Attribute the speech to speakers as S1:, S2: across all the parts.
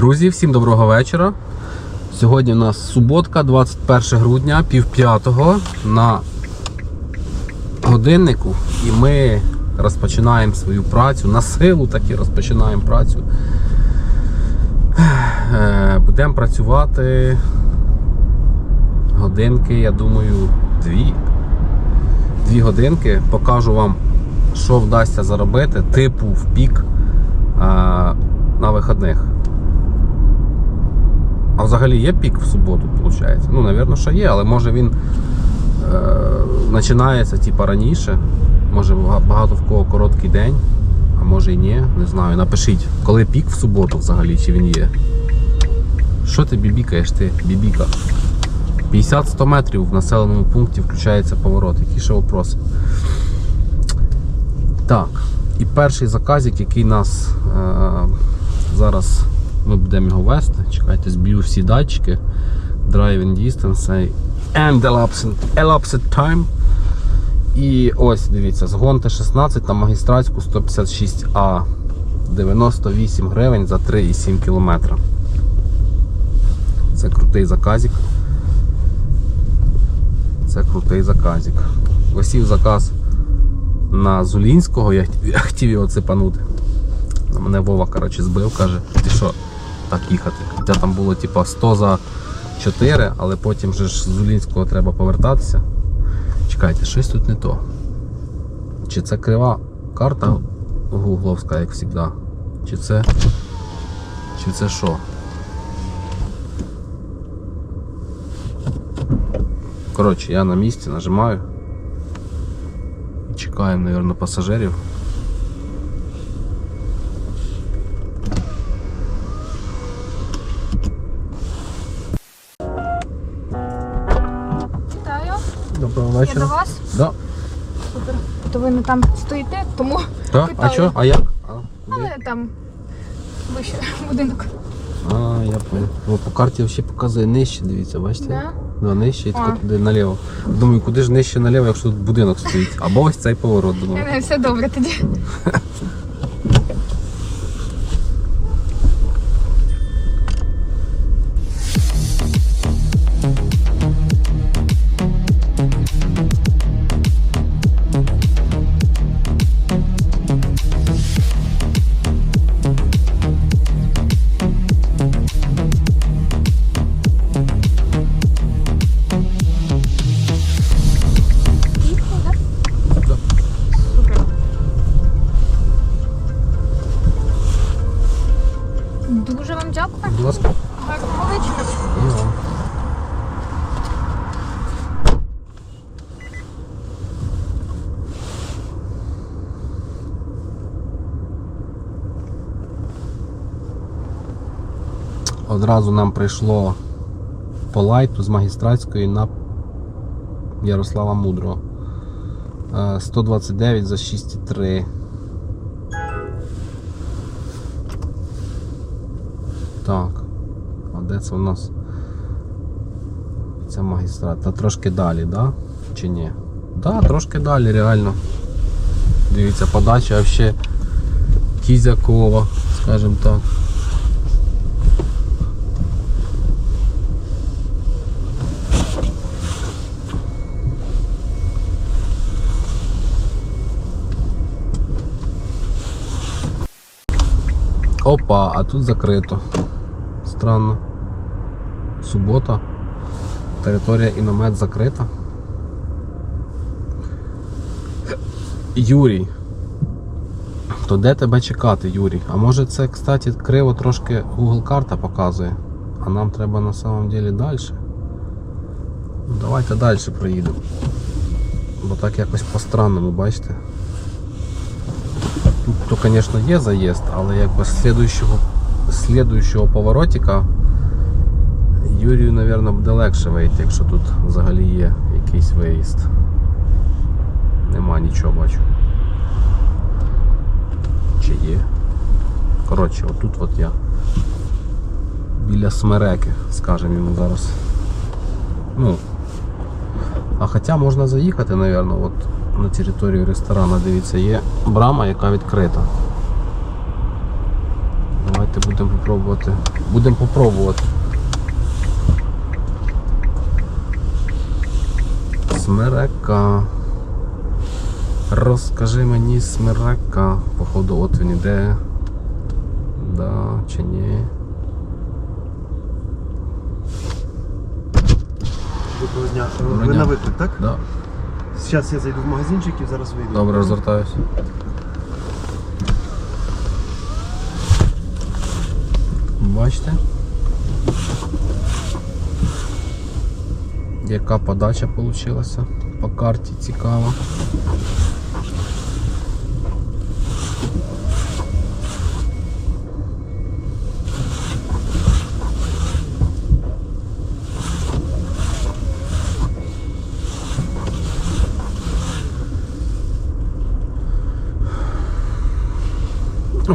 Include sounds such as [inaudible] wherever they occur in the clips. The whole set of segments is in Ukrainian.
S1: Друзі, всім доброго вечора. Сьогодні у нас суботка, 21 грудня, пів п'ятого на годиннику. І ми розпочинаємо свою працю. На силу таки розпочинаємо працю. Е, Будемо працювати годинки, я думаю, дві. Дві годинки. Покажу вам, що вдасться заробити, типу в пік е, на вихідних. А взагалі є пік в суботу, виходить? Ну, напевно, що є, але може він е, починається типу, раніше. Може багато в кого короткий день, а може і ні, не знаю. Напишіть, коли пік в суботу взагалі, чи він є. Що ти бібікаєш ти, бібіка? 50-100 метрів в населеному пункті включається поворот. Які ще вопроси? Так, і перший заказик, який нас е, зараз ми будемо його вести. Чекайте, зб'ю всі датчики. Driving distance and elapsed, elapsed time. І ось, дивіться, з Гонти 16 на магістратську 156А. 98 гривень за 3,7 кілометра. Це крутий заказик. Це крутий заказик. Висів заказ на Зулінського, я хотів його цепанути. Мене Вова коротше, збив, каже, ти що, так їхати. Хоча там було типа 100 за 4, але потім же ж з Зулінського треба повертатися. Чекайте, щось тут не то. Чи це крива карта гугловська, як завжди? Чи це. Чи це що? Коротше, я на місці нажимаю. І чекаємо, мабуть, пасажирів.
S2: Я до вас.
S1: Да.
S2: Супер. То ви не там стоїте, тому
S1: Да? А що? А як? А, куди?
S2: але там вище будинок.
S1: А, я понял. По карті взагалі показує нижче, дивіться, бачите?
S2: Да?
S1: Да, нижче і
S2: А.
S1: тако туди наліво. Думаю, куди ж нижче наліво, якщо тут будинок стоїть. Або ось цей поворот, думаю.
S2: Е, Все добре тоді. [laughs]
S1: Одразу нам прийшло по лайту з магістратської на Ярослава Мудрого. Е, 129 за 6,3. Так. А де це у нас? Це магістрат. Та трошки далі, да? Чи ні? Да, трошки далі, реально. Дивіться, подача вообще кізякова, скажімо так. Опа, а тут закрито. Странно. Субота. Територія іномет закрита. Юрій. То де тебе чекати, Юрій? А може це, кстати, криво трошки Google карта показує. А нам треба на самом деле далі. Ну, Давайте далі проїдемо. Бо так якось по-странному, бачите? Тут, звісно, є заїзд, але якби з слідуючого, слідуючого поворотика Юрію, мабуть, буде легше вийти, якщо тут взагалі є якийсь виїзд. Нема нічого бачу. Чи є? Коротше, отут от я. Біля смереки, скажемо йому зараз. Ну. А хоча можна заїхати, мабуть, от на територію ресторану, дивіться, є брама, яка відкрита. Давайте будемо попробувати. Будемо попробувати. Смерека. Розкажи мені смерека. Походу, от він іде. Да, чи ні?
S3: Доброго дня. Ви на виклик, так?
S1: Да.
S3: Зараз я зайду в магазинчик і зараз вийду.
S1: Добре, розвертаюся. Бачите? Яка подача вийшла по карті цікаво.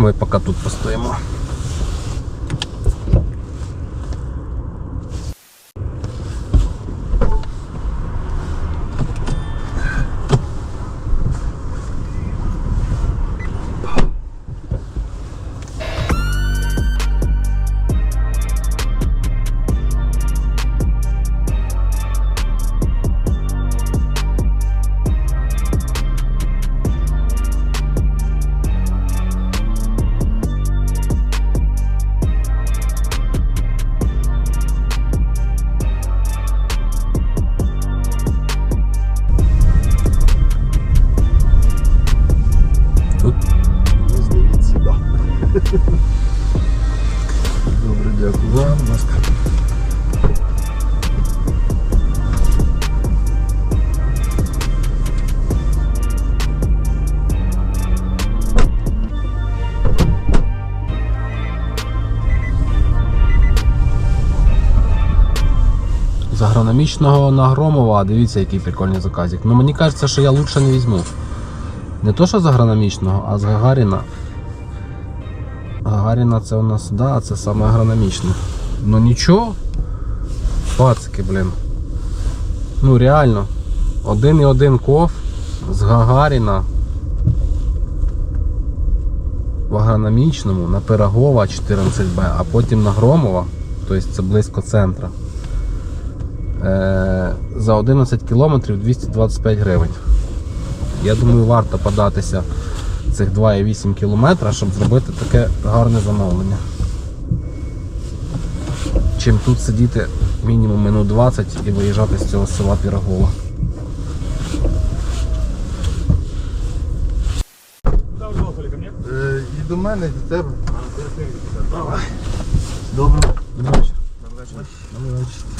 S1: Ми поки тут постоїмо. З агрономічного на Громова, дивіться, який прикольний заказик. Ну мені кажеться, що я лучше не візьму. Не то, що з агрономічного, а з Гагаріна. Гагаріна це у нас, да, це саме агрономічне. Ну нічого. Пацики, блін. Ну реально. Один і один ков з Гагаріна в агрономічному на Пирогова 14Б, а потім на Громова, тобто це близько центра. Е, за 11 кілометрів 225 гривень. Я думаю, варто податися цих 2,8 кілометра, щоб зробити таке гарне замовлення. Чим тут сидіти мінімум минут 20 і виїжджати з цього села Пірогова.
S3: Е, І до мене, і до тебе. Добре.
S1: Добрий вечір.
S3: Добрий вечір.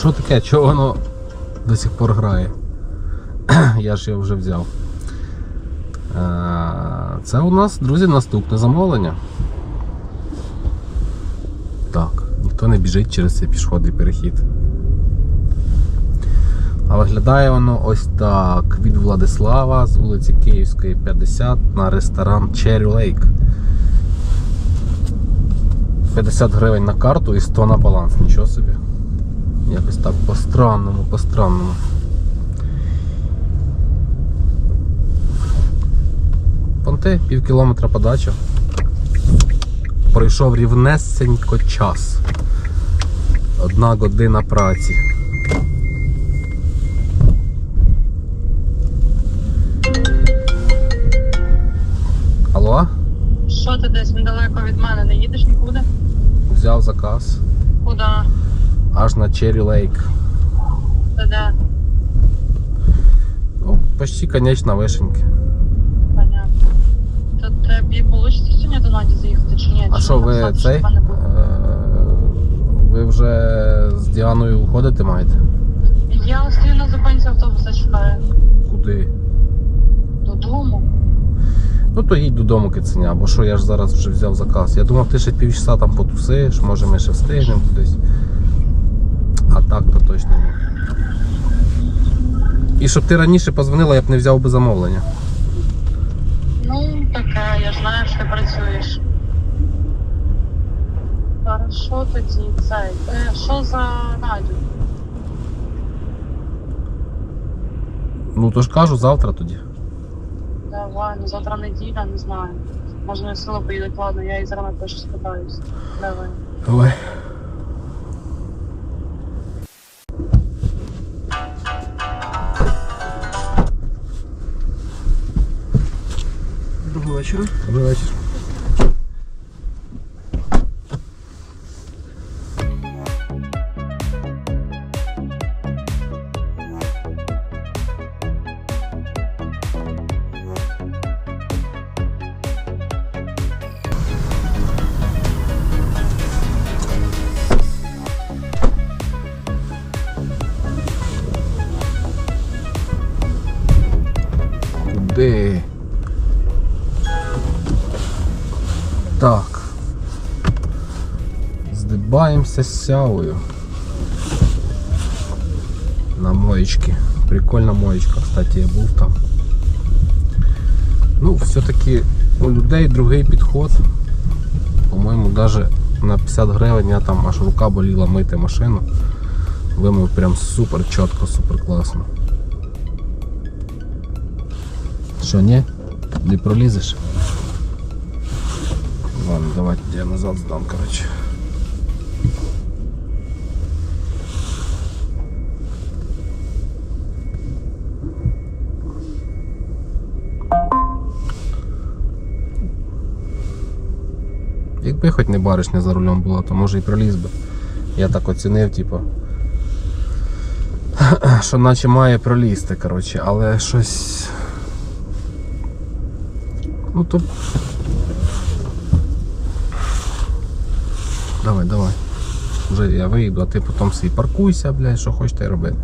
S1: Що таке? Чого воно до сих пор грає? [clears throat] Я ж його вже взяв. Е, Це у нас, друзі, наступне замовлення. Так, ніхто не біжить через цей пішохідний перехід. А виглядає воно ось так. Від Владислава з вулиці Київської 50 на ресторан Cherry Lake. 50 гривень на карту і 100 на баланс. Нічого собі. Якось так по-странному, по-странному. Понти, пів кілометра подача. Пройшов рівнесенько час. Одна година праці. Алло?
S4: Що ти десь недалеко від мене? Не їдеш нікуди?
S1: Взяв заказ.
S4: Куди?
S1: Аж на Lake.
S4: Та де?
S1: Ну, почти конечна вишеньки.
S4: Понятно. То тобі вийде сьогодні до Наді заїхати чи ні?
S1: А що ви цей?
S4: тебе
S1: Ви Ви вже з Діаною уходити маєте?
S4: Я стою на зупинці автобуса чекаю.
S1: Куди?
S4: Додому.
S1: Ну то їдь додому, киценя, бо що я ж зараз вже взяв заказ. Я думав, ти ще півчаса там потусиш, може ми ще встигнемо кудись. Так то точно ні. І щоб ти раніше позвонила, я б не взяв би замовлення.
S4: Ну, таке, я ж знаю, що ти працюєш. Хорошо тоді, цей. Е, Що за радіо?
S1: Ну то ж кажу, завтра тоді.
S4: Давай, ну завтра неділя, не знаю. Може на село поїдуть, ладно, я і зараз теж спитаюсь. Давай.
S1: Давай. З сявою. На моєчки. Прикольна моєчка, кстати, я був там. Ну, все-таки у людей другий підход. По-моєму, навіть на 50 гривень я там аж рука боліла мити машину. Вимив прям супер чітко, супер класно. Що, ні? Не пролізеш? Ладно, давайте я назад сдам, короче. Якби хоч не баришня за рулем була, то може і проліз би. Я так оцінив, типу. [clears throat] Що наче має пролізти, коротше, але щось. Ну то Давай, давай. Вже я вийду, а ти потім свій паркуйся, блядь, що хочеш ти роби.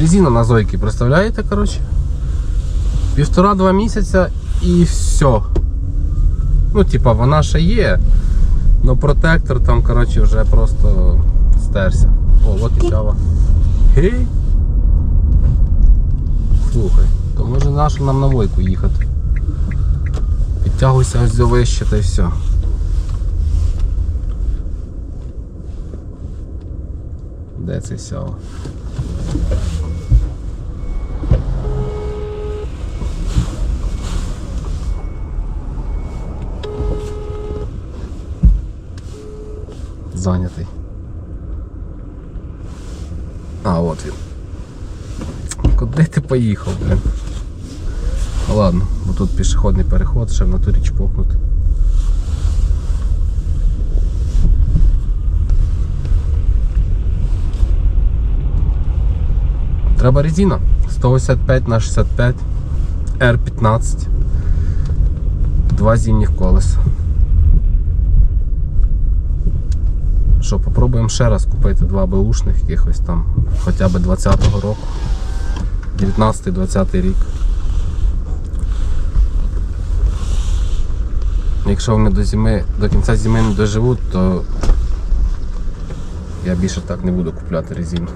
S1: Резина на зойки, представляєте, коротше? Півтора-два місяця і все. Ну, типа, вона ще є. Но протектор там, коротше, вже просто стерся. О, от і сява. Гей. Слухай, то може нашу нам на войку їхати. Підтягуйся ось до вище та й все. Де цей сява? Зайнятий. А, от він. Куди ти поїхав, блин? Ладно, бо тут пішохідний переход, ще в натурі чпокнути. Треба резина 185 на 65 R15. Два зимніх колеса. Що, попробуємо ще раз купити два беушних якихось там, хоча б 20-го року. 19-20 рік. Якщо вони до зими, до кінця зими не доживуть, то я більше так не буду купляти резину.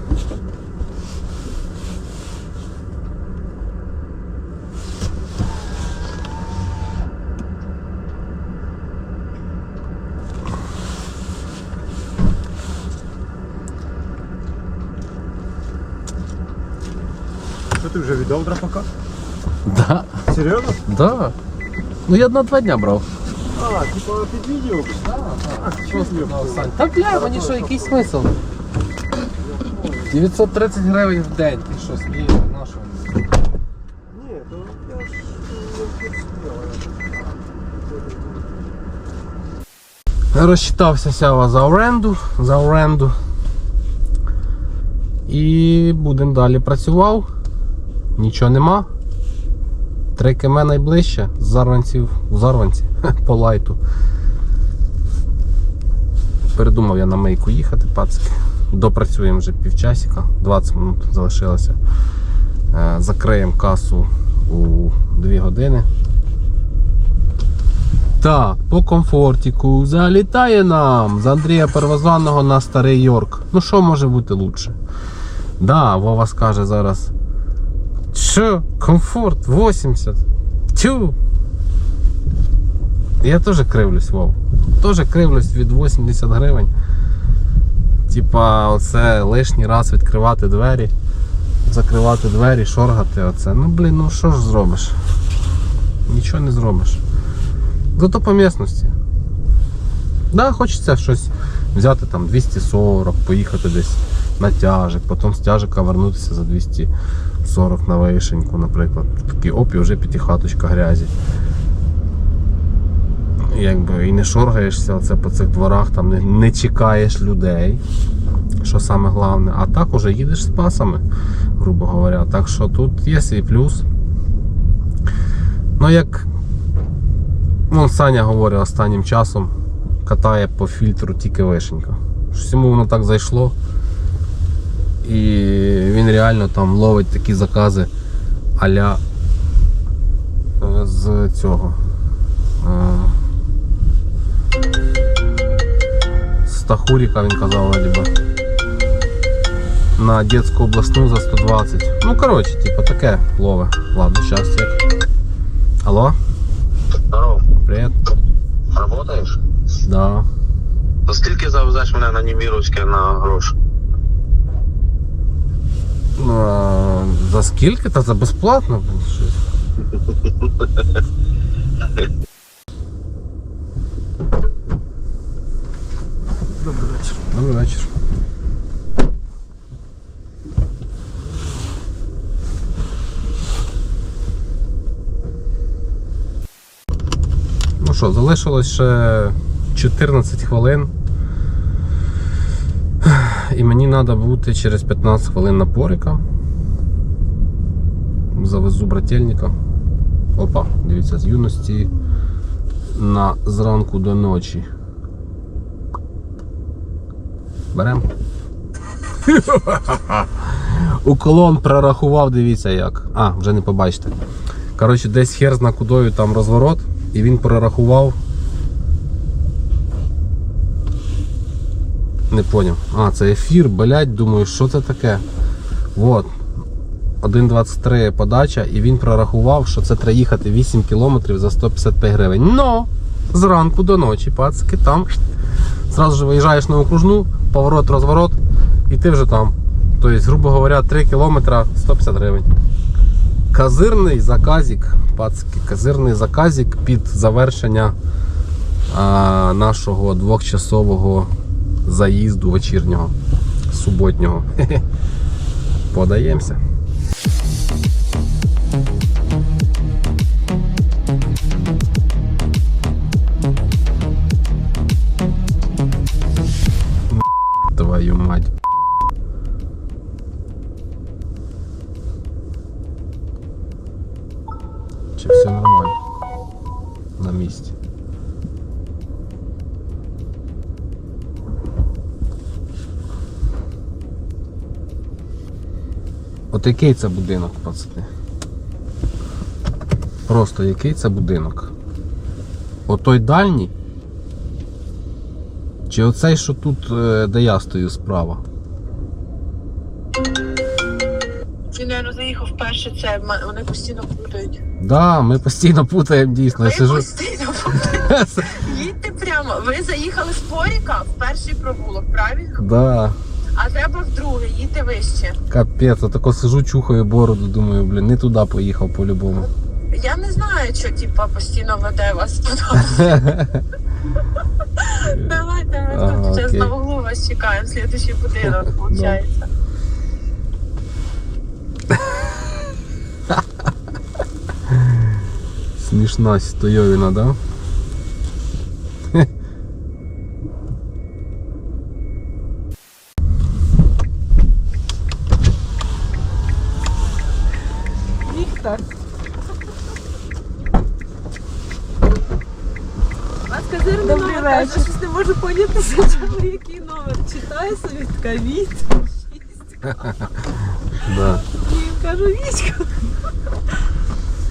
S3: Ти вже віддав драпака?
S1: Да,
S3: Серйозно?
S1: да. Ну я на два дня брав.
S3: А, типа під відео? А, що з ним?
S1: Та бля, мені що, який смисл? 930 гривень в день, ти що, смієш? На що?
S3: Ні, то я ж не
S1: Розчитався сява за оренду, за оренду. І будемо далі працював. Нічого нема. Три км найближче з Зарванців в Зарванці [laughs] по лайту. Передумав я на мийку їхати, пацки. Допрацюємо вже півчасика, 20 минут залишилося. Е, Закриємо касу у 2 години. Так, по комфортіку залітає нам з Андрія Первозваного на Старий Йорк. Ну що може бути лучше? Да, Вова скаже зараз. Що? Комфорт 80. Тю. Я теж кривлюсь, Вов. Теж кривлюсь від 80 гривень. Типа, оце лишній раз відкривати двері, закривати двері, шоргати оце. Ну блін, ну що ж зробиш? Нічого не зробиш. Зато по місності. Да, хочеться щось взяти там 240, поїхати десь на тяжик, потім з тяжика вернутися за 240 на вишеньку, наприклад. Такий оп, і вже п'ятихаточка грязі. Якби і не шоргаєшся оце по цих дворах, там не, не чекаєш людей, що саме головне, а так уже їдеш з пасами, грубо говоря. Так що тут є свій плюс. Ну як Вон Саня говорить останнім часом, катає по фільтру тільки вишенька. Щось йому воно так зайшло. І він реально там ловить такі закази аля е, з цього. е, З Тахуріка він казав, вроді би. На Дєцьку обласну за 120. Ну, коротше, типу, таке лове. Ладно, щастя. Алло,
S5: Здоров,
S1: привіт.
S5: работаєш?
S1: Да.
S5: То скільки завезеш мене на Німіровське на грош?
S1: Ну, а за скільки? Та за безплатно. блін, щось.
S3: Добрий вечір.
S1: Добрий вечір. Ну що, залишилось ще 14 хвилин. І мені треба бути через 15 хвилин на порика. Завезу брательника. Опа, дивіться, з юності на зранку до ночі. Берем. [laughs] У колон прорахував, дивіться як. А, вже не побачите. Коротше, десь хер зна кудою там розворот, і він прорахував. Не поняв. А, це ефір, блять, думаю, що це таке? Вот. 1.23 подача, і він прорахував, що це треба їхати 8 кілометрів за 155 гривень. Но зранку до ночі, пацки, там Зразу ж виїжджаєш на окружну, поворот, розворот, і ти вже там. Тобто, грубо говоря, 3 кілометра 150 гривень. Казирний заказик, пацки, казирний заказик під завершення а, нашого двохчасового заїзду вечірнього, суботнього. [laughs] Подаємося. От який це будинок, пацани? Просто який це будинок? Отой дальній? Чи оцей, що тут, е, де я стою справа?
S4: Він, мабуть, заїхав вперше це, вони постійно путають.
S1: Да, ми постійно путаємо дійсно.
S4: Ви
S1: сижу.
S4: постійно путаєте. [laughs] Їдьте прямо. Ви заїхали з Поріка в перший провулок, правильно?
S1: Да,
S4: А треба в другий, їдьте вище.
S1: капець, отако сижу, чухаю бороду, думаю, блін, не туди поїхав по-любому.
S4: Я не знаю, що типа постійно веде вас туди. [laughs] Давайте ми
S1: Ага,
S4: тут зараз на углу вас чекаємо, слідуючий будинок, [laughs] виходить.
S1: Смішна стойовина, да?
S6: козирний номер, каже, щось не можу поняти спочатку, який номер. Читаю собі, така від.
S1: Да.
S6: І кажу, вічка.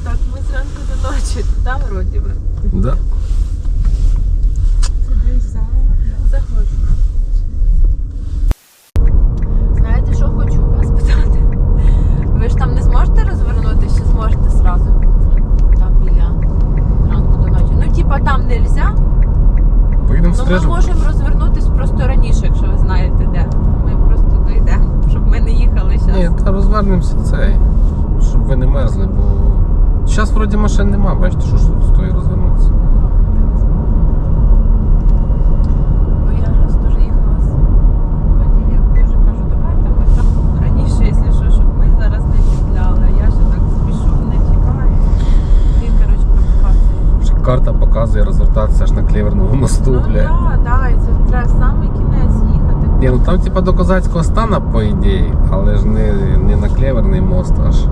S6: Так, ми зранку до ночі, там вроді би.
S1: Да.
S6: Заходжу. Знаєте, що хочу у вас питати? Ви ж там не зможете розвернутися, чи зможете зразу? Там біля ранку до ночі. Ну, типа там нельзя,
S1: Поїдемо в
S6: Ну, ми можемо розвернутись просто раніше, якщо ви знаєте де. Ми просто дійдемо, щоб ми не їхали
S1: Ні,
S6: зараз.
S1: та розвернемося цей, щоб ви не мерзли, бо зараз вроді машин нема, бачите, що ж тут стоїть розвернутися.
S6: Бо я раз теж їхала з водієм, дуже кажу, давайте ми там раніше, якщо що, щоб ми зараз не чіпляли, а я ще так спішу, не чекаю. Він, коротше, провокація.
S1: Вже карта показує розвертатися аж на кліверному мосту,
S6: Ну
S1: бля.
S6: так, так, і це треба саме самий кінець їхати.
S1: Ні, ну там типа до козацького стана, по ідеї, але ж не, не на клеверний мост аж.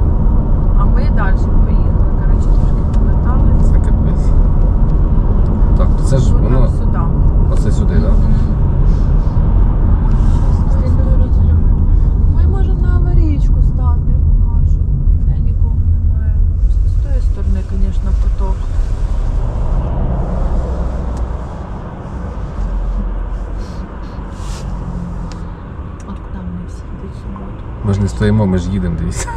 S6: А ми далі поїхали, коротше, трошки поверталися.
S1: Це капець. Так, то це ж воно.
S6: сюди.
S1: Оце сюди, так? Да?
S6: Ми можемо на аварійку стати. Нашу. Де нікого немає. Просто з тої сторони, звісно, поток. От куди вони всі йдуть в суботу?
S1: Ми ж не стоїмо, ми ж їдемо, дивіться.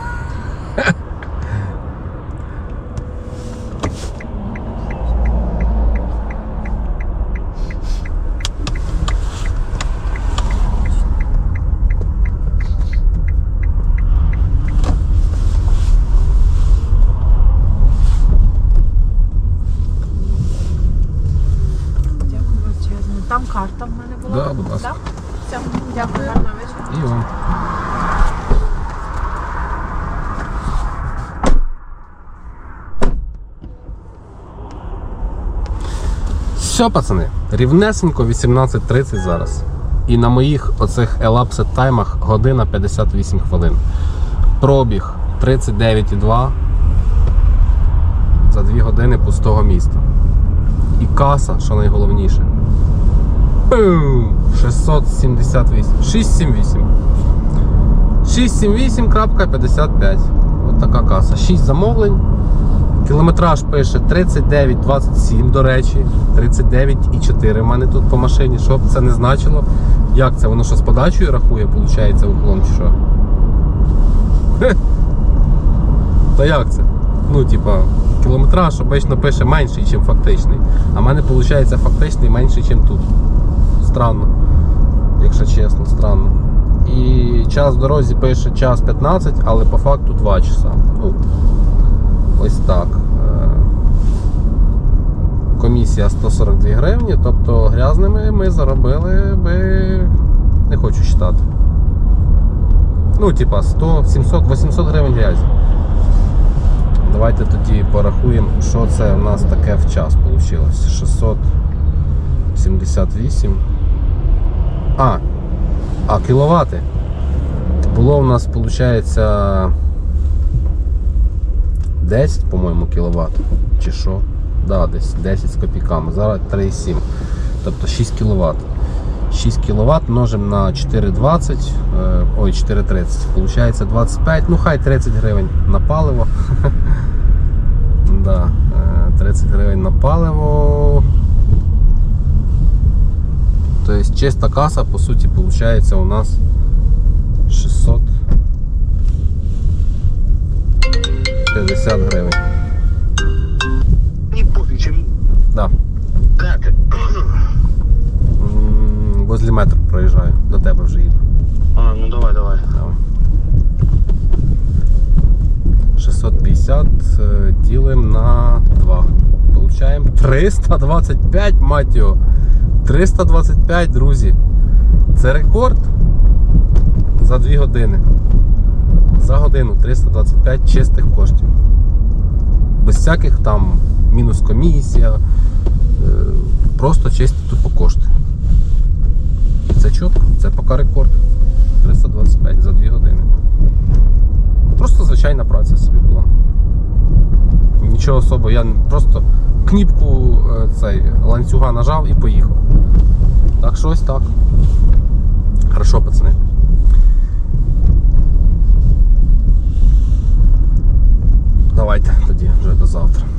S6: Там карта в мене була.
S1: Да, будь ласка.
S6: Все, дякую. Гарного вечора.
S1: І вам. Все, пацани, рівнесенько 18.30 зараз. І на моїх оцих елапсет таймах година 58 хвилин. Пробіг 39,2 за 2 години пустого міста. І каса, що найголовніше. Пум! 678. 678. 678.55. От така каса. 6 замовлень. Кілометраж пише 39,27, до речі. 39,4 в мене тут по машині. Що б це не значило? Як це? Воно що з подачею рахує, виходить, уклон чи що? [laughs] Та як це? Ну, типа, кілометраж обично пише менший, ніж фактичний. А в мене виходить фактичний менший, ніж тут. Странно. Якщо чесно, странно. І час в дорозі пише час 15, але по факту 2 часа. Ну, ось так. Е, Комісія 142 гривні, тобто грязними ми заробили би. Не хочу вважати. Ну, типа 100, 700, 800 гривень грязі. Давайте тоді порахуємо, що це у нас таке в час вийшло. 678. А, а кіловати. Було у нас, виходить, 10, по-моєму, кіловат. Чи що? Да, десь 10 з копійками. Зараз 3,7. Тобто 6 кВт. 6 кВт множимо на 4,20, е, ой, 4,30. Получається 25, ну хай 30 гривень на паливо. [laughs] Да, е, 30 гривень на паливо. Тобто чиста каса, по суті, виходить у нас 650 гривень.
S5: Не пофіг, чим
S1: Да.
S5: де ти?
S1: М, Возле метро проїжджаю, до тебе вже їду.
S5: А, ну давай, давай.
S1: Давай. 650 е, ділимо на 2. Получаємо 325, мать його. 325, друзі. Це рекорд за 2 години. За годину 325 чистих коштів. Без всяких там мінус комісія. е, Просто чисті тупо кошти. Це чітко, це поки рекорд. 325 за 2 години. Просто звичайна праця собі була. Нічого особо, я просто кнопку е, цей ланцюга нажав і поїхав. Так що ось так. Хорошо, пацани. Давайте тоді вже до завтра.